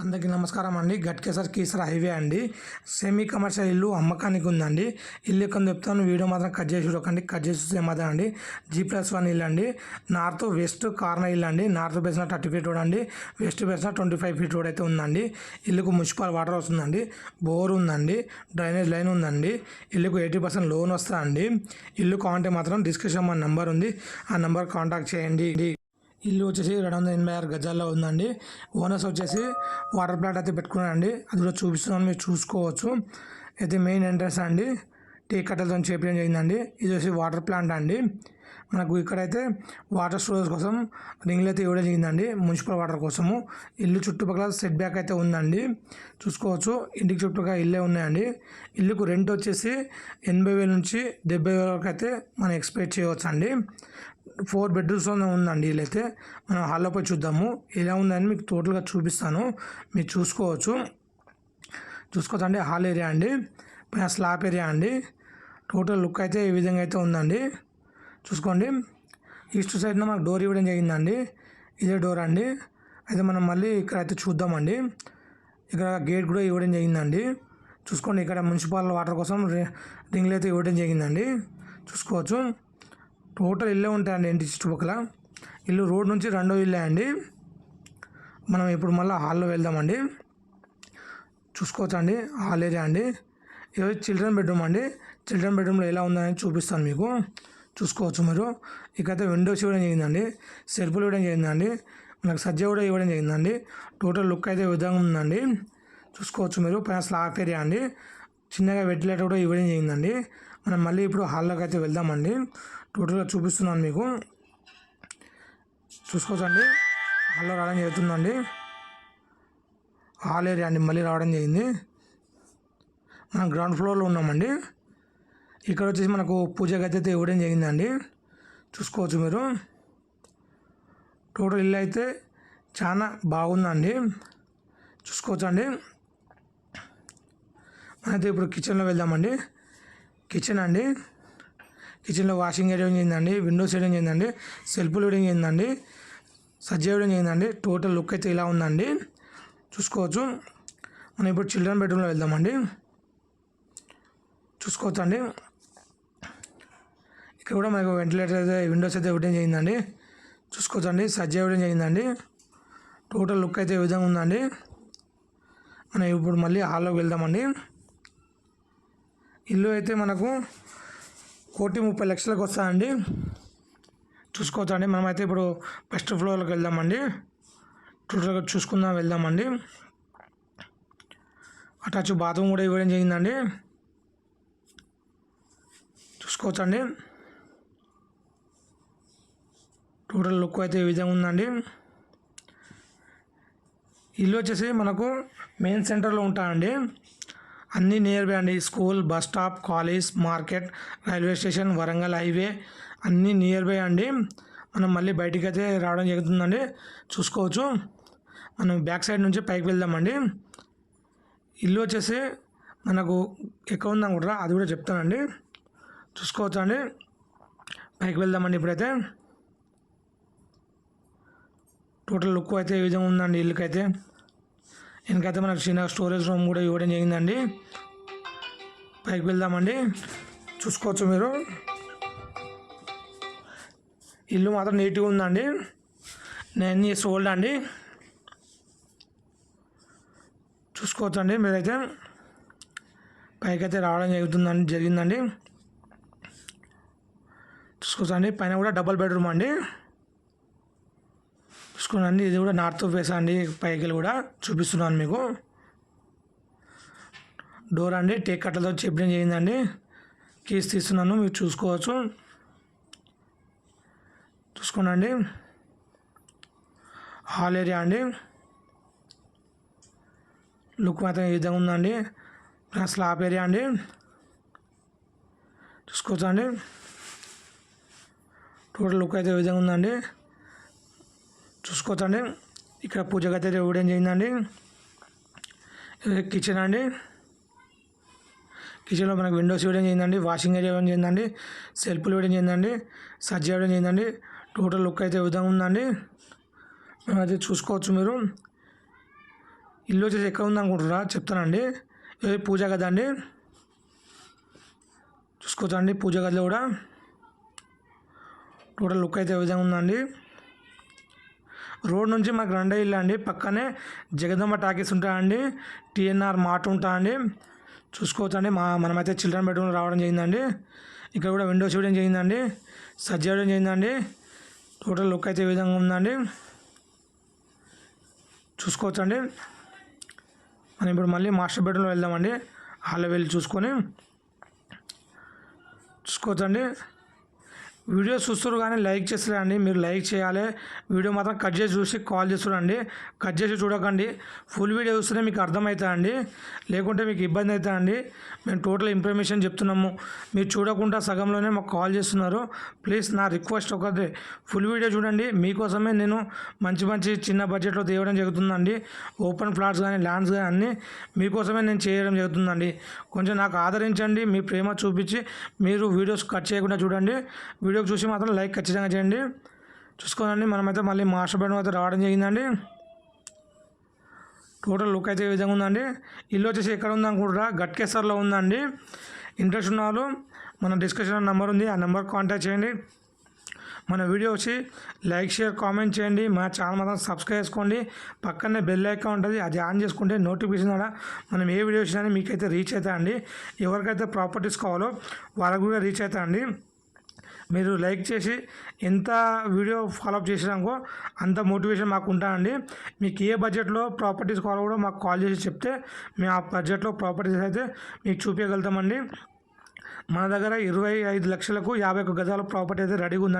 అందరికీ నమస్కారం అండి. గట్కేసర్ కీసర్ హైవే అండి. సెమీ కమర్షియల్ ఇల్లు అమ్మకానికి ఉందండి. ఇల్లు ఎక్కడ చెప్తాను వీడియో మాత్రం కట్ చేసి చూడకండి. కట్ చేసి చూస్తే మాత్రం అండి? జీ ప్లస్ వన్ ఇల్లు అండి. నార్త్ వెస్ట్ కార్నర్ ఇల్లు అండి. నార్త్ బేసిన థర్టీ ఫీట్ రోడ్ అండి. West బేసిన twenty five feet road అయితే ఉందండి. ఇల్లుకు మున్సిపల్ వాటర్ వస్తుందండి బోర్ ఉందండి. డ్రైనేజ్ లైన్ ఉందండి. ఇల్లుకు ఎయిటీ పర్సెంట్ లోన్ వస్తుందండి. ఇల్లు కాంటే మాత్రం డిస్క్రిప్షన్ మన నెంబర్ ఉంది. ఆ నెంబర్ కాంటాక్ట్ చేయండి. ఇల్లు వచ్చేసి రెండు వందల ఎనభై ఆరు గజాల్లో ఉందండి. ఓనర్స్ వచ్చేసి వాటర్ ప్లాంట్ అయితే పెట్టుకున్నారండి. అది కూడా చూపిస్తున్నాను మీరు చూసుకోవచ్చు. అయితే మెయిన్ ఎంట్రన్స్ అండి. టీ కట్టలతో చేపించడం జరిగిందండి. ఇది వచ్చి వాటర్ ప్లాంట్ అండి. మనకు ఇక్కడైతే వాటర్ స్టోరేజ్ కోసం రింగ్లు అయితే ఇవ్వడం జరిగిందండి. మున్సిపల్ వాటర్ కోసము. ఇల్లు చుట్టుపక్కల సెట్ బ్యాక్ అయితే ఉందండి. చూసుకోవచ్చు. ఇంటికి చుట్టుపక్కల ఇల్లే ఉన్నాయండి. ఇల్లుకు రెంట్ వచ్చేసి ఎనభై వేల నుంచి డెబ్బై వేల వరకు అయితే మనం ఎక్స్పెక్ట్ చేయవచ్చు అండి ఫోర్ బెడ్రూమ్స్ ఉందండి వీళ్ళైతే మనం హాల్లోపై చూద్దాము. ఎలా ఉందని మీకు టోటల్గా చూపిస్తాను. మీరు చూసుకోవచ్చు. చూసుకోవచ్చు అండి హాల్ ఏరియా అండి. పైన స్లాబ్ ఏరియా అండి. టోటల్ లుక్ అయితే ఈ విధంగా అయితే ఉందండి. చూసుకోండి. ఈస్ట్ సైడ్న మనకు డోర్ ఇవ్వడం జరిగిందండి. ఇదే డోర్ అండి. అయితే మనం మళ్ళీ ఇక్కడ అయితే చూద్దామండి. ఇక్కడ గేట్ కూడా ఇవ్వడం జరిగిందండి. చూసుకోండి ఇక్కడ మున్సిపల్ వాటర్ కోసం రి- రింగ్లు అయితే ఇవ్వడం జరిగిందండి. చూసుకోవచ్చు. టోటల్ ఇల్లే ఉంటాయండి ఇంటి చుట్టుపక్కల. ఇల్లు రోడ్ నుంచి రెండో ఇల్లే అండి. మనం ఇప్పుడు మళ్ళీ హాల్లో వెళ్దామండి. చూసుకోవచ్చు అండి హాల్ ఏరియా అండి. ఇది చిల్డ్రన్ బెడ్రూమ్ అండి. చిల్డ్రన్ బెడ్రూమ్లో ఎలా ఉందని చూపిస్తాను మీకు. చూసుకోవచ్చు మీరు. ఇకైతే విండోస్ ఇవ్వడం జరిగిందండి. సెల్ఫ్లు ఇవ్వడం జరిగిందండి. మనకు సజ్జ కూడా ఇవ్వడం జరిగిందండి. టోటల్ లుక్ అయితే విధంగా ఉందండి. చూసుకోవచ్చు మీరు. పైన స్లాబ్ ఏరియా అండి. చిన్నగా వెంటిలేటర్ కూడా ఇవ్వడం జరిగిందండి. మనం మళ్ళీ ఇప్పుడు హాల్లోకి అయితే వెళ్దామండి. టోటల్గా చూపిస్తున్నాను మీకు. చూసుకోవచ్చండి. హాల్లో రావడం జరుగుతుందండి. హాల్ ఏరియా అండి మళ్ళీ రావడం జరిగింది. మనం గ్రౌండ్ ఫ్లోర్లో ఉన్నామండి. ఇక్కడ వచ్చేసి మనకు పూజ గది అయితే ఇవ్వడం జరిగిందండి. చూసుకోవచ్చు మీరు. టోటల్ ఇల్లు అయితే చాలా బాగుందండి. చూసుకోవచ్చండి. మనైతే ఇప్పుడు కిచెన్లో వెళ్దామండి. కిచెన్ అండి. కిచెన్లో వాషింగ్ వేయడం చేయిందండి విండోస్ వేయడం చేయిందండి సెల్ఫ్లు వేయడం చేయిందండి సజ్జ వేయడం చేయిందండి టోటల్ లుక్ అయితే ఇలా ఉందండి. చూసుకోవచ్చు. మనం ఇప్పుడు చిల్డ్రన్ బెడ్రూమ్లో వెళ్దామండి. చూసుకోవచ్చు అండి ఇక్కడ కూడా మనకు వెంటిలేటర్ అయితే విండోస్ అయితే ఇవ్వడం చేయిందండి. చూసుకోవచ్చు అండి సజ్జ ఇవ్వడం చేయిందండి. టోటల్ లుక్ అయితే ఈ విధంగా ఉందండి. మనం ఇప్పుడు మళ్ళీ హాల్లోకి వెళ్దామండి. ఇల్లు అయితే మనకు కోటి ముప్పై లక్షలకు వస్తుందండి. చూసుకోవచ్చు అండి మనమైతే ఇప్పుడు ఫస్ట్ ఫ్లోర్లోకి వెళ్దామండి. టోటల్గా చూసుకుందాం వెళ్దామండి. అటాచ్ బాత్రూమ్ కూడా ఇవ్వడం జరిగిందండి. చూసుకోవచ్చు అండి టోటల్ లుక్ అయితే ఈ విధంగా ఉందండి. ఇల్లు వచ్చేసి మనకు మెయిన్ సెంటర్లో ఉంటాయండి. అన్నీ నియర్ బై అండి. School bus stop college market railway station Warangal highway అన్నీ నియర్ బై అండి. మనం మళ్ళీ బయటికి అయితే రావడం జరుగుతుందండి. చూసుకోవచ్చు. మనం బ్యాక్ సైడ్ నుంచి పైకి వెళ్దామండి. ఇల్లు వచ్చేసి మనకు ఎక్కడ ఉందనుకుంటారా? అది కూడా చెప్తానండి. చూసుకోవచ్చు అండి? పైకి వెళ్దామండి ఇప్పుడైతే. టోటల్ లుక్ అయితే ఈ విధంగా ఉందండి ఇల్లుకైతే? వెనకైతే మనకు చిన్న స్టోరేజ్ రూమ్ కూడా ఇవ్వడం జరిగిందండి. పైకి వెళ్దామండి. చూసుకోవచ్చు మీరు. ఇల్లు మాత్రం నీట్గా ఉందండి. నేను ఇయర్స్ ఓల్డ్ అండి. చూసుకోవచ్చండి మీరైతే. పైకి అయితే రావడం జరుగుతుందండి జరిగిందండి. చూసుకోవచ్చండి. పైన కూడా డబల్ బెడ్రూమ్ అండి. చూసుకోండి ఇది కూడా నార్త్ ఫేస్ అండి పైకి కూడా చూపిస్తున్నాను మీకు. డోర్ అండి. టేక్ కట్టలతో చెప్పడం చేయిందండి కీస్ తీస్తున్నాను. మీరు చూసుకోవచ్చు. చూసుకోనండి. హాల్ ఏరియా అండి. లుక్ మాత్రం ఈ విధంగా ఉందండి? స్లాబ్ ఏరియా అండి. చూసుకోవచ్చు అండి? టోటల్ లుక్ అయితే ఈ విధంగా ఉందండి? చూసుకోవచ్చండి. ఇక్కడ పూజ గది అయితే ఇవ్వడం జరిగిందండి కిచెన్ అండి. కిచెన్లో మనకు విండోస్ ఇవ్వడం చేయిందండి. వాషింగ్ ఏరియా ఇవ్వడం జరిగిందండి సెల్ఫ్లు ఇవ్వడం చేయిందండి. సజ్జ ఇవ్వడం చేయిందండి. టోటల్ లుక్ అయితే విధంగా ఉందండి. అది చూసుకోవచ్చు మీరు. ఇల్లు వచ్చేసి ఎక్కడ ఉంది చెప్తానండి. ఇది పూజ గది అండి. చూసుకోవచ్చు అండి పూజ గదిలో కూడా. టోటల్ లుక్ అయితే విధంగా ఉందండి. రోడ్ నుంచి మాకు రెండే ఇల్లు అండి. పక్కనే జగదమ్మ టాకీస్ ఉంటాయండి. టీఎన్ఆర్ మార్ట్ ఉంటాయండి. చూసుకోవచ్చు అండి మా మనమైతే చిల్డ్రన్ బెడ్రూమ్ రావడం జరిగిందండి. ఇక్కడ కూడా విండోస్ చేయడం జరిగిందండి. సజ్జ చేయడం జరిగిందండి. టోటల్ లుక్ అయితే ఈ విధంగా ఉందండి. చూసుకోవచ్చు అండి మనం ఇప్పుడు మళ్ళీ మాస్టర్ బెడ్రూమ్లో వెళ్దామండి. హాల్లో వెళ్ళి చూసుకొని. చూసుకోవచ్చండి. వీడియో చూస్తారు కానీ లైక్ చేస్తారండి మీరు లైక్ చేయాలి. వీడియో మాత్రం కట్ చేసి చూసి కాల్ చేస్తుండండి కట్ చేసి చూడకండి. ఫుల్ వీడియో చూస్తేనే మీకు అర్థమవుతుందండి లేకుంటే మీకు ఇబ్బంది అవుతుందండి మేము టోటల్ ఇన్ఫర్మేషన్ చెప్తున్నాము. మీరు చూడకుండా సగంలోనే మాకు కాల్ చేస్తున్నారు. ప్లీజ్ నా రిక్వెస్ట్ ఒకటి. ఫుల్ వీడియో చూడండి. మీకోసమే నేను మంచి మంచి చిన్న బడ్జెట్లో తీయడం జరుగుతుందండి. ఓపెన్ ఫ్లాట్స్ కానీ ల్యాండ్స్ కానీ అన్నీ మీకోసమే నేను చేయడం జరుగుతుందండి. కొంచెం నాకు ఆదరించండి. మీ ప్రేమ చూపించి మీరు వీడియోస్ కట్ చేయకుండా చూడండి. వీడియో చూసి మాత్రం లైక్ ఖచ్చితంగా చేయండి. చూసుకోనండి మనమైతే మళ్ళీ మాస్టర్ బెడ్రూమ్ అయితే రావడం జరిగిందండి. టోటల్ లుక్ అయితే ఈ విధంగా ఉందండి. ఇల్లు వచ్చేసి ఎక్కడ ఉందనుకుంటారా గట్కేసర్లో ఉందండి. ఇంట్రెస్ట్ ఉన్న వాళ్ళు మన డిస్కషన్ నెంబర్ ఉంది ఆ నెంబర్ కాంటాక్ట్ చేయండి. మన వీడియో వచ్చి లైక్ షేర్ కామెంట్ చేయండి. మా ఛానల్ మాత్రం సబ్స్క్రైబ్ చేసుకోండి. పక్కనే బెల్ ఐకాన్ ఉంటుంది అది ఆన్ చేసుకుంటే నోటిఫికేషన్ ద్వారా మనం ఏ వీడియో వచ్చినా మీకైతే రీచ్ అవుతాయండి. ఎవరికైతే ప్రాపర్టీస్ కావాలో వాళ్ళకు కూడా రీచ్ అవుతాయండి. మీరు లైక్ చేసి ఎంత వీడియో ఫాలోఅప్ చేసినాకో అంత మోటివేషన్ మాకు ఉంటానండి. మీకు ఏ బడ్జెట్లో ప్రాపర్టీస్ కావాలో కూడా మాకు కాల్ చేసి చెప్తే మేము ఆ బడ్జెట్లో ప్రాపర్టీస్ అయితే మీకు చూపించగలుగుతామండి మన దగ్గర ఇరవై ఐదు లక్షలకు యాభై ఒక గజాల ప్రాపర్టీ అయితే రెడీగా ఉందండి.